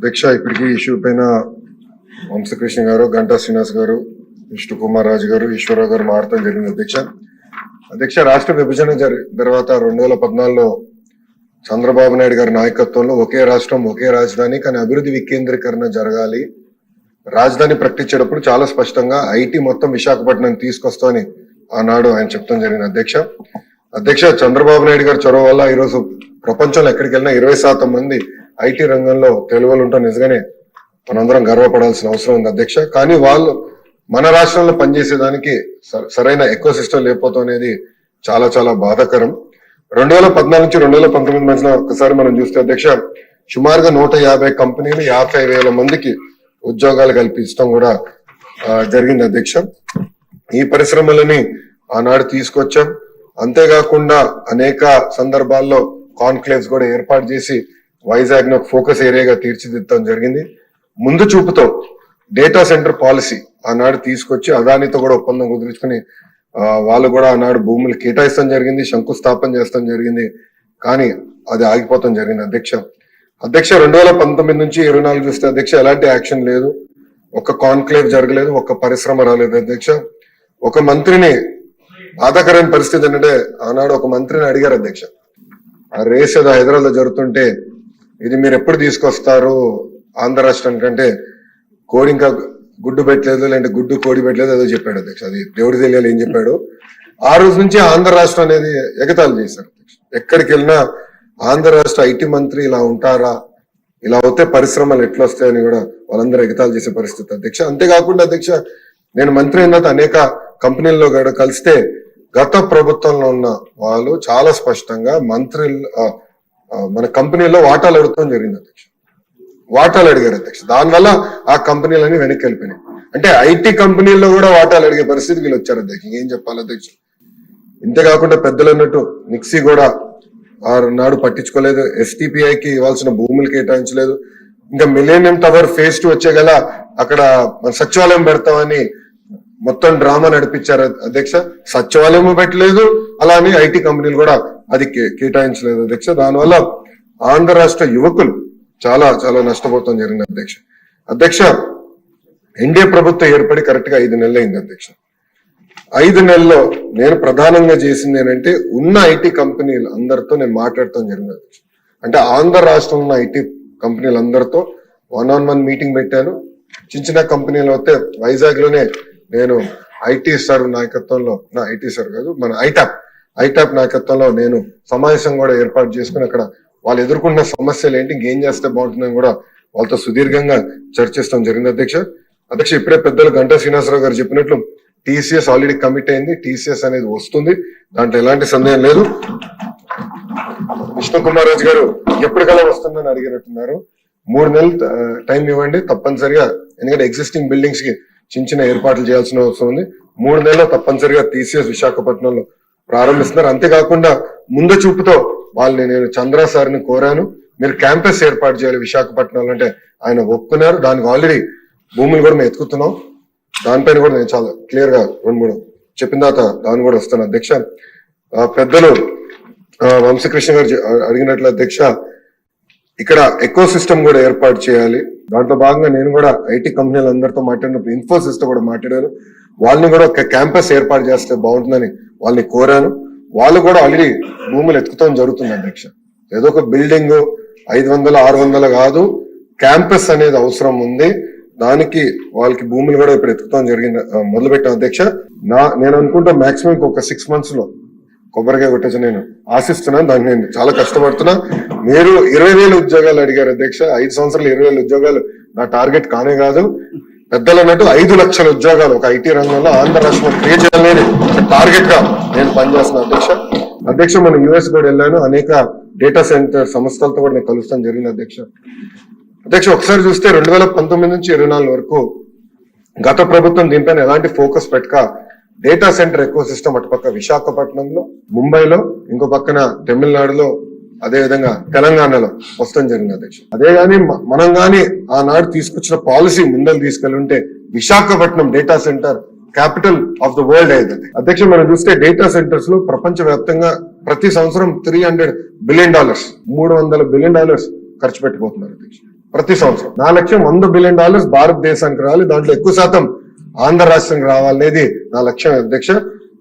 అధ్యక్ష ఇప్పటికీ ఇష్యూ పైన వంశకృష్ణ గారు గంటా శ్రీనివాస్ గారు విష్ణు కుమార్ రాజు గారు ఈశ్వరరావు గారు మారటం జరిగింది అధ్యక్ష. అధ్యక్ష రాష్ట్ర విభజన జరి తర్వాత రెండు వేల పద్నాలుగులో చంద్రబాబు నాయుడు గారి నాయకత్వంలో ఒకే రాష్ట్రం ఒకే రాజధాని కానీ అభివృద్ధి వికేంద్రీకరణ జరగాలి. రాజధాని ప్రకటించేటప్పుడు చాలా స్పష్టంగా ఐటీ మొత్తం విశాఖపట్నం తీసుకొస్తామని ఆనాడు ఆయన చెప్తాం జరిగింది అధ్యక్ష. అధ్యక్ష చంద్రబాబు నాయుడు గారి చొరవ వల్ల ఈరోజు ప్రపంచంలో ఎక్కడికి వెళ్ళినా ఇరవై శాతం మంది ఐటీ రంగంలో తెలుగులు ఉంటాం నిజంగానే మనందరం గర్వపడాల్సిన అవసరం ఉంది అధ్యక్ష. కానీ వాళ్ళు మన రాష్ట్రంలో పనిచేసేదానికి స- సరైన ఎక్కువ సిస్టమ్ లేకపోతాం అనేది చాలా చాలా బాధాకరం. రెండు వేల పద్నాలుగు నుంచి రెండు వేల పంతొమ్మిది మధ్యలో ఒకసారి మనం చూస్తే అధ్యక్ష సుమారుగా నూట యాభై కంపెనీలు యాభై వేల మందికి ఉద్యోగాలు కల్పించడం కూడా జరిగింది అధ్యక్ష. ఈ పరిశ్రమలని ఆనాడు తీసుకొచ్చాం. అంతేకాకుండా అనేక సందర్భాల్లో కాన్క్లేవ్స్ కూడా ఏర్పాటు చేసి వైజాగ్ను ఫోకస్ ఏరియాగా తీర్చిదిద్దడం జరిగింది. ముందు చూపుతో డేటా సెంటర్ పాలసీ ఆనాడు తీసుకొచ్చి అదానితో కూడా ఒప్పందం కుదుర్చుకుని వాళ్ళు కూడా ఆనాడు భూములు కేటాయిస్తాం జరిగింది శంకుస్థాపన చేస్తాం జరిగింది. కానీ అది ఆగిపోతాం జరిగింది అధ్యక్ష. అధ్యక్ష రెండు వేల పంతొమ్మిది నుంచి ఇరవై నాలుగు చూస్తే అధ్యక్ష ఎలాంటి యాక్షన్ లేదు. ఒక కాన్క్లేవ్ జరగలేదు ఒక పరిశ్రమ రాలేదు అధ్యక్ష. ఒక మంత్రిని బాధాకరమైన పరిస్థితి ఏంటంటే ఆనాడు ఒక మంత్రిని అడిగారు అధ్యక్ష. ఆ రేస్ ఏదో హైదరాబాద్లో జరుగుతుంటే ఇది మీరు ఎప్పుడు తీసుకొస్తారు? ఆంధ్ర రాష్ట్రానికి అంటే కోడి ఇంకా గుడ్డు పెట్టలేదు లేదంటే గుడ్డు కోడి పెట్టలేదు అదో చెప్పాడు అధ్యక్ష. అది దేవుడి తెలియాలి ఏం చెప్పాడు. ఆ రోజు నుంచి ఆంధ్ర రాష్ట్రం అనేది ఎగతాళి చేశారు అధ్యక్ష. ఎక్కడికి వెళ్ళినా ఆంధ్ర రాష్ట్ర ఐటీ మంత్రి ఇలా ఉంటారా? ఇలా అవుతే పరిశ్రమలు ఎట్లా వస్తాయని కూడా వాళ్ళందరూ ఎగతాళి చేసే పరిస్థితి అధ్యక్ష. అంతేకాకుండా అధ్యక్ష నేను మంత్రి అయిన అనేక కంపెనీల్లో కూడా కలిస్తే గత ప్రభుత్వంలో ఉన్న వాళ్ళు చాలా స్పష్టంగా మంత్రి మన కంపెనీలో వాటాలు అడుగుతాం జరిగింది అధ్యక్ష. వాటాలు అడిగారు అధ్యక్ష. దానివల్ల ఆ కంపెనీలన్నీ వెనక్కి వెళ్ళిపోయినాయి. అంటే ఐటీ కంపెనీల్లో కూడా వాటాలు అడిగే పరిస్థితి వీళ్ళు వచ్చారు అధ్యక్ష. ఏం చెప్పాలి అధ్యక్ష? ఇంతే కాకుండా పెద్దలు అన్నట్టు నిక్సీ కూడా ఆ నాడు పట్టించుకోలేదు. ఎస్టిపిఐకి ఇవ్వాల్సిన భూములు కేటాయించలేదు. ఇంకా మిలేనియం టవర్ ఫేజ్ టూ వచ్చే గల అక్కడ మన సచివాలయం పెడతామని మొత్తం డ్రామా నడిపించారు అధ్యక్ష. సచివాలయం పెట్టలేదు. అలానే ఐటీ కంపెనీలు కూడా అది కేటాయించలేదు అధ్యక్ష. దానివల్ల ఆంధ్ర రాష్ట్ర యువకులు చాలా చాలా నష్టపోతాం జరిగింది అధ్యక్ష. అధ్యక్ష ఎన్డీఏ ప్రభుత్వం ఏర్పడి కరెక్ట్గా ఐదు నెలలు అయింది అధ్యక్ష. ఐదు నెలల్లో నేను ప్రధానంగా చేసింది ఏంటంటే ఉన్న ఐటీ కంపెనీలు అందరితో నేను మాట్లాడటం జరిగింది అధ్యక్ష. అంటే ఆంధ్ర రాష్ట్రంలో ఉన్న ఐటీ కంపెనీలు అందరితో వన్ ఆన్ వన్ మీటింగ్ పెట్టాను. చిన్న చిన్న కంపెనీలు వస్తే వైజాగ్లోనే నేను ఐటీ సార్ నాయకత్వంలో నా ఐటీ సార్ కాదు మన ఐటాప్ ఐటాప్ నాయకత్వంలో నేను సమావేశం కూడా ఏర్పాటు చేసుకుని అక్కడ వాళ్ళు ఎదుర్కొన్న సమస్యలు ఏంటి ఇంకేం చేస్తే బాగుంటుందని కూడా వాళ్ళతో సుదీర్ఘంగా చర్చిస్తాం జరిగింది అధ్యక్ష. అధ్యక్ష ఇప్పుడే పెద్దలు గంటా శ్రీనివాసరావు గారు చెప్పినట్లు టీసీఎస్ ఆల్రెడీ కమిట్ అయింది టీసీఎస్ అనేది వస్తుంది దాంట్లో ఎలాంటి సందేహం లేదు. విష్ణు కుమార్ రాజు గారు ఎప్పటికల్లా వస్తుందని అడిగినట్టున్నారు. మూడు నెలలు టైం ఇవ్వండి తప్పనిసరిగా ఎందుకంటే ఎగ్జిస్టింగ్ బిల్డింగ్స్కి చిన్న చిన్న ఏర్పాట్లు చేయాల్సిన అవసరం ఉంది. మూడు నెలల్లో తప్పనిసరిగా టీసీఎస్ విశాఖపట్నంలో ప్రారంభిస్తున్నారు. అంతేకాకుండా ముందు చూపుతో వాళ్ళని నేను చంద్ర సార్ని కోరాను. మీరు క్యాంపస్ ఏర్పాటు చేయాలి విశాఖపట్నంలో అంటే ఆయన ఒప్పుకున్నారు. దానికి ఆల్రెడీ భూములు కూడా మేము ఎత్తుకుతున్నాం. దానిపైన కూడా నేను చాలా క్లియర్గా రెండు మూడు చెప్పిన తర్వాత దాని కూడా వస్తాను. అధ్యక్ష ఆ, పెద్దలు వంశకృష్ణ గారు అడిగినట్లు అధ్యక్ష ఇక్కడ ఎకో సిస్టమ్ కూడా ఏర్పాటు చేయాలి. దాంట్లో భాగంగా నేను కూడా ఐటీ కంపెనీలు అందరితో మాట్లాడినప్పుడు ఇన్ఫోసిస్తో కూడా మాట్లాడాను వాళ్ళని కూడా ఒక క్యాంపస్ ఏర్పాటు చేస్తే బాగుంటుందని వాళ్ళని కోరాను. వాళ్ళు కూడా ఆల్రెడీ భూములు ఎత్తుకుతాం జరుగుతుంది అధ్యక్ష. ఏదో ఒక బిల్డింగ్ ఐదు వందల ఆరు వందలు కాదు క్యాంపస్ అనేది అవసరం ఉంది. దానికి వాళ్ళకి భూములు కూడా ఇప్పుడు ఎత్తుకుతాం జరిగింది మొదలు పెట్టాం అధ్యక్ష. నా నేను అనుకుంటా మాక్సిమం ఒక సిక్స్ మంత్స్లో కొబ్బరికాయ కొట్టచ్చు నేను ఆశిస్తున్నాను. దాన్ని నేను చాలా కష్టపడుతున్నా. మీరు ఇరవై వేల ఉద్యోగాలు అడిగారు అధ్యక్ష. ఐదు సంవత్సరాలు ఇరవై వేల ఉద్యోగాలు నా టార్గెట్ కానే కాదు. పెద్దలు అన్నట్టు ఐదు లక్షల ఉద్యోగాలు ఒక ఐటీ రంగంలో ఆంధ్ర రాష్ట్రంలో క్రియేట్ చేయాలనేది టార్గెట్గా నేను పనిచేస్తున్నా అధ్యక్ష. అధ్యక్ష మనం యుఎస్ కూడా వెళ్ళాను. అనేక డేటా సెంటర్ సంస్థలతో కూడా నేను కలుస్తాను జరిగింది అధ్యక్ష. అధ్యక్ష ఒకసారి చూస్తే రెండు వేల పంతొమ్మిది నుంచి ఇరవై నాలుగు వరకు గత ప్రభుత్వం దీనిపైన ఎలాంటి ఫోకస్ పెట్టక డేటా సెంటర్ ఎక్కువ సిస్టమ్ అటుపక్క విశాఖపట్నంలో ముంబైలో ఇంకో పక్కన తమిళనాడులో అదే విధంగా తెలంగాణలో వస్తాం జరిగింది అధ్యక్ష. అదే గాని మనం గాని ఆనాడు తీసుకొచ్చిన పాలసీ ముందలు తీసుకెళ్ళుంటే Visakhapatnam data centre capital of the world అయ్యేది అధ్యక్షం అధ్యక్ష మనం చూస్తే డేటా సెంటర్స్లో ప్రపంచ వ్యాప్తంగా ప్రతి సంవత్సరం త్రీ హండ్రెడ్ బిలియన్ డాలర్స్ మూడు వందల బిలియన్ డాలర్స్ ఖర్చు పెట్టిపోతున్నారు అధ్యక్ష. ప్రతి సంవత్సరం. నా లక్ష్యం వంద బిలియన్ డాలర్స్ భారతదేశానికి రావాలి దాంట్లో ఎక్కువ శాతం ఆంధ్ర రాష్ట్రంకి రావాలనేది నా లక్ష్యం అధ్యక్ష.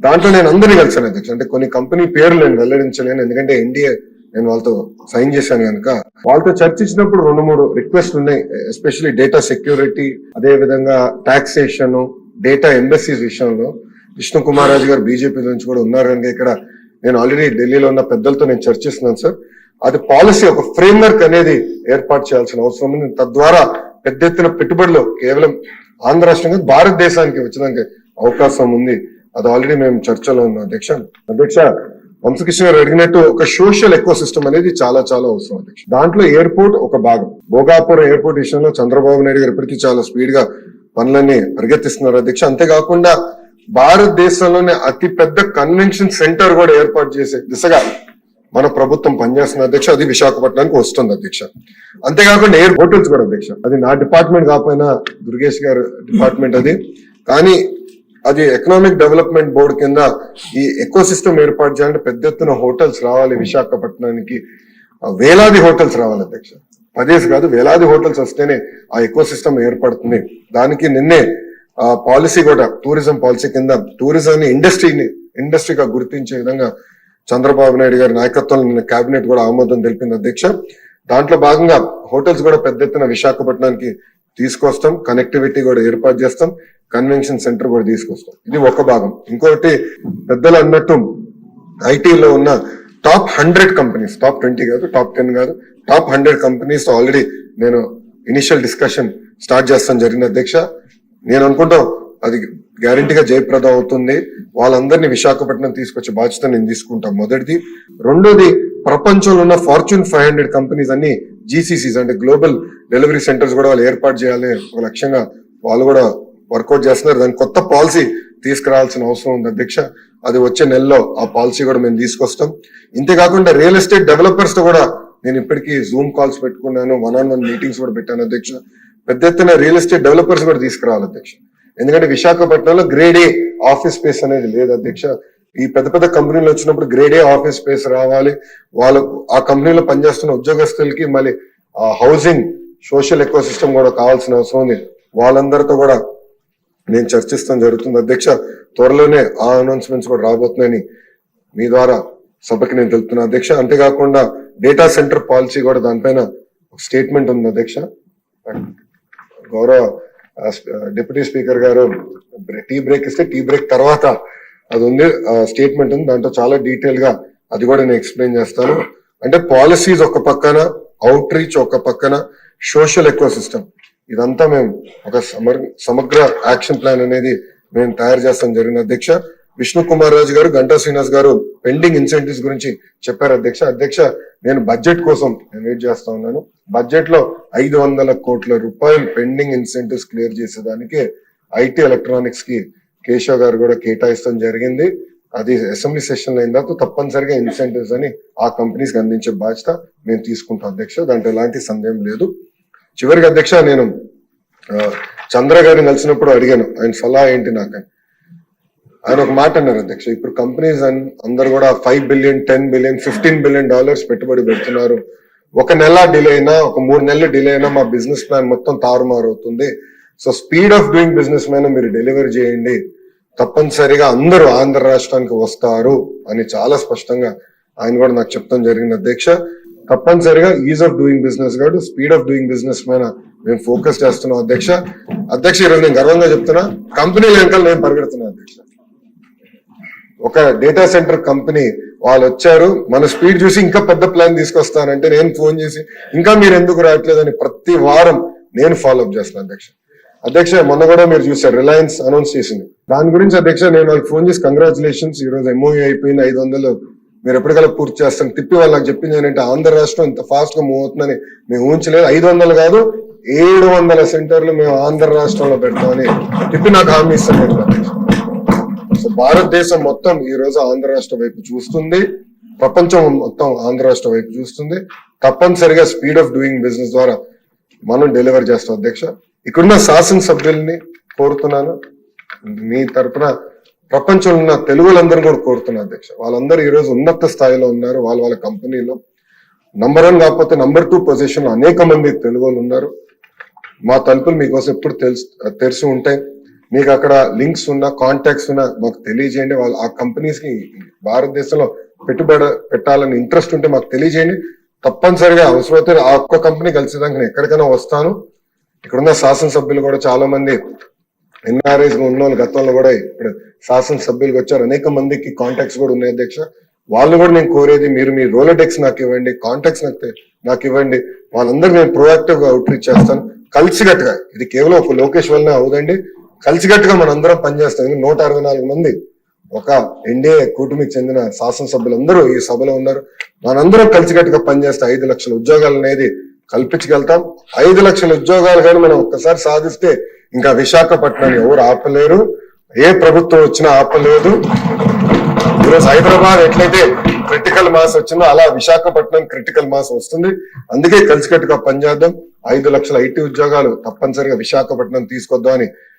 దాంట్లో నేను అందరినీ కలిసాను అధ్యక్ష. అంటే కొన్ని కంపెనీ పేర్లు నేను వెల్లడించలేను ఎందుకంటే ఎన్డీఏ నేను వాళ్ళతో సైన్ చేశాను కనుక. వాళ్ళతో చర్చించినప్పుడు రెండు మూడు రిక్వెస్ట్ ఉన్నాయి ఎస్పెషల్లీ డేటా సెక్యూరిటీ అదే విధంగా టాక్సేషన్ డేటా ఎంబసీస్ విషయంలో. విష్ణు కుమార్ రాజు గారు బీజేపీ నుంచి కూడా ఉన్నారు కనుక ఇక్కడ నేను ఆల్రెడీ ఢిల్లీలో ఉన్న పెద్దలతో నేను చర్చిస్తున్నాను సార్. అది పాలసీ ఒక ఫ్రేమ్వర్క్ అనేది ఏర్పాటు చేయాల్సిన అవసరం ఉంది. తద్వారా పెద్ద ఎత్తున పెట్టుబడులు కేవలం ఆంధ్ర రాష్ట్రం కాదు, భారతదేశానికి వచ్చడానికి అవకాశం ఉంది. అది ఆల్రెడీ మేము చర్చలో ఉన్నాం. అధ్యక్ష అధ్యక్ష వంశకృష్ణ గారు అడిగినట్టు ఒక సోషల్ ఎకో సిస్టమ్ అనేది చాలా చాలా అవసరం అధ్యక్ష. దాంట్లో ఎయిర్పోర్ట్ ఒక భాగం. భోగాపురం ఎయిర్పోర్ట్ విషయంలో చంద్రబాబు నాయుడు గారు ఇప్పటికీ చాలా స్పీడ్గా పనులన్నీ పరిగెత్తిస్తున్నారు అధ్యక్ష. అంతేకాకుండా భారతదేశంలోనే అతి పెద్ద కన్వెన్షన్ సెంటర్ కూడా ఏర్పాటు చేసే దిశగా మన ప్రభుత్వం పనిచేస్తున్న అధ్యక్ష అది విశాఖపట్నానికి వస్తుంది అధ్యక్ష. అంతేకాకుండా ఎయిర్ హోటల్స్ కూడా అధ్యక్ష. అది నా డిపార్ట్మెంట్ కాకపోయినా దుర్గేష్ గారు డిపార్ట్మెంట్ అది. కానీ అది ఎకనామిక్ డెవలప్మెంట్ బోర్డు కింద ఈ ఎకో సిస్టమ్ ఏర్పాటు చేయాలంటే పెద్ద ఎత్తున హోటల్స్ రావాలి విశాఖపట్నానికి. వేలాది హోటల్స్ రావాలి అధ్యక్ష. పదేసి కాదు వేలాది హోటల్స్ వస్తేనే ఆ ఎకో సిస్టమ్ ఏర్పడుతుంది. దానికి నిన్నే ఆ పాలసీ కూడా టూరిజం పాలసీ కింద టూరిజాన్ని ఇండస్ట్రీని ఇండస్ట్రీగా గుర్తించే విధంగా చంద్రబాబు నాయుడు గారి నాయకత్వంలో నిన్న కేబినెట్ కూడా ఆమోదం తెలిపింది అధ్యక్ష. దాంట్లో భాగంగా హోటల్స్ కూడా పెద్ద ఎత్తున విశాఖపట్నానికి తీసుకొస్తాం. కనెక్టివిటీ కూడా ఏర్పాటు చేస్తాం. కన్వెన్షన్ సెంటర్ కూడా తీసుకొస్తాం. ఇది ఒక భాగం. ఇంకొకటి పెద్దలు అన్నట్టు ఐటీలో ఉన్న top hundred companies top twenty కాదు టాప్ టెన్ కాదు టాప్ హండ్రెడ్ కంపెనీస్ ఆల్రెడీ నేను ఇనిషియల్ డిస్కషన్ స్టార్ట్ చేస్తాను జరిగింది అధ్యక్ష. నేను అనుకుంటాం అది గ్యారంటీగా జయప్రద అవుతుంది. వాళ్ళందరినీ విశాఖపట్నం తీసుకొచ్చే బాధ్యత నేను తీసుకుంటాం. మొదటిది. రెండోది ప్రపంచంలో ఉన్న ఫార్చ్యూన్ ఫైవ్ హండ్రెడ్ కంపెనీస్ అన్ని జీసీసీస్ అంటే గ్లోబల్ డెలివరీ సెంటర్స్ కూడా వాళ్ళు ఏర్పాటు చేయాలి ఒక లక్ష్యంగా వాళ్ళు కూడా వర్కౌట్ చేస్తున్నారు. దాని కొత్త పాలసీ తీసుకురావాల్సిన అవసరం ఉంది అధ్యక్ష. అది వచ్చే నెలలో ఆ పాలసీ కూడా మేము తీసుకొస్తాం. ఇంతేకాకుండా రియల్ ఎస్టేట్ డెవలపర్స్తో కూడా నేను ఇప్పటికీ జూమ్ కాల్స్ పెట్టుకున్నాను. వన్ ఆన్ వన్ మీటింగ్స్ కూడా పెట్టాను అధ్యక్ష. పెద్ద ఎత్తున రియల్ ఎస్టేట్ డెవలపర్స్ కూడా తీసుకురావాలి అధ్యక్ష. ఎందుకంటే విశాఖపట్నంలో గ్రేడ్ ఏ ఆఫీస్ స్పేస్ అనేది లేదు అధ్యక్ష. ఈ పెద్ద పెద్ద కంపెనీలు వచ్చినప్పుడు గ్రేడ్ ఏ ఆఫీస్ స్పేస్ రావాలి. వాళ్ళకు ఆ కంపెనీలో పనిచేస్తున్న ఉద్యోగస్తులకి మళ్ళీ ఆ హౌసింగ్ సోషల్ ఎకో సిస్టమ్ కూడా కావాల్సిన అవసరం ఉంది. వాళ్ళందరితో కూడా నేను చర్చిస్తాం జరుగుతుంది. అధ్యక్ష త్వరలోనే ఆ అనౌన్స్మెంట్స్ కూడా రాబోతున్నాయని మీ ద్వారా సభకి నేను తెలుపుతున్నా. అధ్యక్ష అంతేకాకుండా డేటా సెంటర్ పాలసీ కూడా దానిపైన స్టేట్మెంట్ ఉంది అధ్యక్ష. గౌరవ డిప్యూటీ స్పీకర్ గారు టీ బ్రేక్ ఇస్తే టీ బ్రేక్ తర్వాత అది ఉంది స్టేట్మెంట్ ఉంది. దాంట్లో చాలా డీటెయిల్గా అది కూడా నేను ఎక్స్ప్లెయిన్ చేస్తాను. అంటే పాలసీస్ ఒక పక్కన అవుట్ రీచ్ ఒక పక్కన సోషల్ ఎకో సిస్టమ్ ఇదంతా మేము ఒక సమర్ సమగ్ర యాక్షన్ ప్లాన్ అనేది మేము తయారు చేస్తాం జరిగిన అధ్యక్ష. విష్ణు కుమార్ రాజు గారు గంటా శ్రీనివాస్ గారు పెండింగ్ ఇన్సెంటివ్స్ గురించి చెప్పారు. అధ్యక్ష అధ్యక్ష నేను బడ్జెట్ కోసం నేను వెయిట్ చేస్తా ఉన్నాను. బడ్జెట్లో ఐదు వందల కోట్ల రూపాయలు పెండింగ్ ఇన్సెంటివ్స్ క్లియర్ చేసేదానికి ఐటీ ఎలక్ట్రానిక్స్కి కేశవ్ గారు కూడా కేటాయిస్తాం జరిగింది. అది అసెంబ్లీ సెషన్ అయిన తర్వాత తప్పనిసరిగా ఇన్సెంటివ్స్ అని ఆ కంపెనీస్కి అందించే బాధ్యత మేము తీసుకుంటాం అధ్యక్ష. దాంట్లో ఎలాంటి సందేహం లేదు. చివరికి అధ్యక్ష నేను చంద్ర గారిని కలిసినప్పుడు అడిగాను. ఆయన సలహా ఏంటి నాకని. ఆయన ఒక మాట అన్నారు అధ్యక్ష ఇప్పుడు కంపెనీస్ అందరు కూడా five billion ten billion fifteen billion dollars పెట్టుబడి పెడుతున్నారు. ఒక నెల డిలే అయినా ఒక మూడు నెలలు డిలే అయినా మా బిజినెస్ ప్లాన్ మొత్తం తారుమారు అవుతుంది. So speed of doing business మీద మీరు డెలివరీ చేయండి. తప్పనిసరిగా అందరూ ఆంధ్ర రాష్ట్రానికి వస్తారు అని చాలా స్పష్టంగా ఆయన కూడా నాకు చెప్తాం జరిగింది అధ్యక్ష. తప్పనిసరిగా ఈజ్ ఆఫ్ డూయింగ్ బిజినెస్ కాదు స్పీడ్ ఆఫ్ డూయింగ్ బిజినెస్ మీద మేము ఫోకస్ చేస్తున్నాం అధ్యక్ష. అధ్యక్ష ఈరోజు నేను గర్వంగా చెప్తున్నా కంపెనీల వెనకాల నేను పరిగెడుతున్నాను అధ్యక్ష. ఒక డేటా సెంటర్ కంపెనీ వాళ్ళు వచ్చారు మన స్పీడ్ చూసి ఇంకా పెద్ద ప్లాన్ తీసుకొస్తానంటే నేను ఫోన్ చేసి ఇంకా మీరు ఎందుకు రావట్లేదని ప్రతి వారం నేను ఫాలో అప్ చేస్తాను అధ్యక్ష. అధ్యక్ష మొన్న కూడా మీరు చూసారు రిలయన్స్ అనౌన్స్ చేసింది. దాని గురించి అధ్యక్ష నేను వాళ్ళకి ఫోన్ చేసి కంగ్రాచులేషన్స్ ఈ రోజు ఎంఓయూ అయిపోయింది ఐదు వందలు. మీరు ఎప్పటికల్లా పూర్తి చేస్తాను తిప్పి వాళ్ళకి చెప్పింది ఏంటంటే ఆంధ్ర రాష్ట్రం ఇంత ఫాస్ట్గా మూవ్ అవుతుందని మేము ఊహించలేదు. ఐదు వందలు కాదు ఏడు వందల సెంటర్లు మేము ఆంధ్ర రాష్ట్రంలో పెడతామని తిప్పి నాకు హామీ ఇస్తాను సో భారతదేశం మొత్తం ఈ రోజు ఆంధ్ర రాష్ట్ర వైపు చూస్తుంది. ప్రపంచం మొత్తం ఆంధ్ర రాష్ట్ర వైపు చూస్తుంది. తప్పనిసరిగా స్పీడ్ ఆఫ్ డూయింగ్ బిజినెస్ ద్వారా మనం డెలివర్ చేస్తాం అధ్యక్ష. ఇక్కడున్న శాసనసభ్యుల్ని కోరుతున్నాను. మీ తరపున ప్రపంచంలో ఉన్న తెలుగులందరూ కూడా కోరుతున్నా అధ్యక్ష. వాళ్ళందరూ ఈ రోజు ఉన్నత స్థాయిలో ఉన్నారు. వాళ్ళ వాళ్ళ కంపెనీలో. నంబర్ వన్ కాకపోతే నంబర్ టూ పొజిషన్ అనేక మంది తెలుగు వాళ్ళు ఉన్నారు. మా తలుపులు మీకోసం ఎప్పుడు తెలుసు తెరిచి ఉంటాయి. మీకు అక్కడ లింక్స్ ఉన్నా కాంటాక్ట్స్ ఉన్నా మాకు తెలియజేయండి. వాళ్ళు ఆ కంపెనీస్కి భారతదేశంలో పెట్టుబడి పెట్టాలని ఇంట్రెస్ట్ ఉంటే మాకు తెలియజేయండి. తప్పనిసరిగా అవసరమైతే ఆ ఒక్క కంపెనీ కలిసేదాకా నేను ఎక్కడికైనా వస్తాను. ఇక్కడున్న శాసనసభ్యులు కూడా చాలా మంది ఎన్ఆర్ఐస్ ఉన్న వాళ్ళు గతంలో కూడా ఇప్పుడు శాసనసభ్యులకు వచ్చారు. అనేక మందికి కాంటాక్ట్స్ కూడా ఉన్నాయి అధ్యక్ష. వాళ్ళు కూడా నేను కోరేది మీరు మీ రోలడెక్స్ నాకు ఇవ్వండి కాంటాక్ట్స్ నాకు నాకు ఇవ్వండి. వాళ్ళందరూ నేను ప్రొయాక్టివ్గా అవుట్ రీచ్ చేస్తాను. కలిసికట్టుగా ఇది కేవలం ఒక లోకేష్ వల్లనే అవదండి. కలిసికట్టుగా మనందరం పనిచేస్తాం. నూట అరవై నాలుగు మంది ఒక ఎన్డీఏ కూటమికి చెందిన శాసనసభ్యులందరూ ఈ సభలో ఉన్నారు. మనందరం కలిసికట్టుగా పనిచేస్తే ఐదు లక్షల ఉద్యోగాలు అనేది కల్పించగలుగుతాం. ఐదు లక్షల ఉద్యోగాలు కానీ మనం ఒక్కసారి సాధిస్తే ఇంకా విశాఖపట్నాన్ని ఎవరు ఆపలేరు. ఏ ప్రభుత్వం వచ్చినా ఆపలేదు. ఈరోజు హైదరాబాద్ ఎట్లయితే క్రిటికల్ మాస్ వచ్చిందో అలా విశాఖపట్నం క్రిటికల్ మాస్ వస్తుంది. అందుకే కలిసికట్టుగా పనిచేద్దాం. ఐదు లక్షల ఐటీ ఉద్యోగాలు తప్పనిసరిగా విశాఖపట్నం తీసుకొద్దామని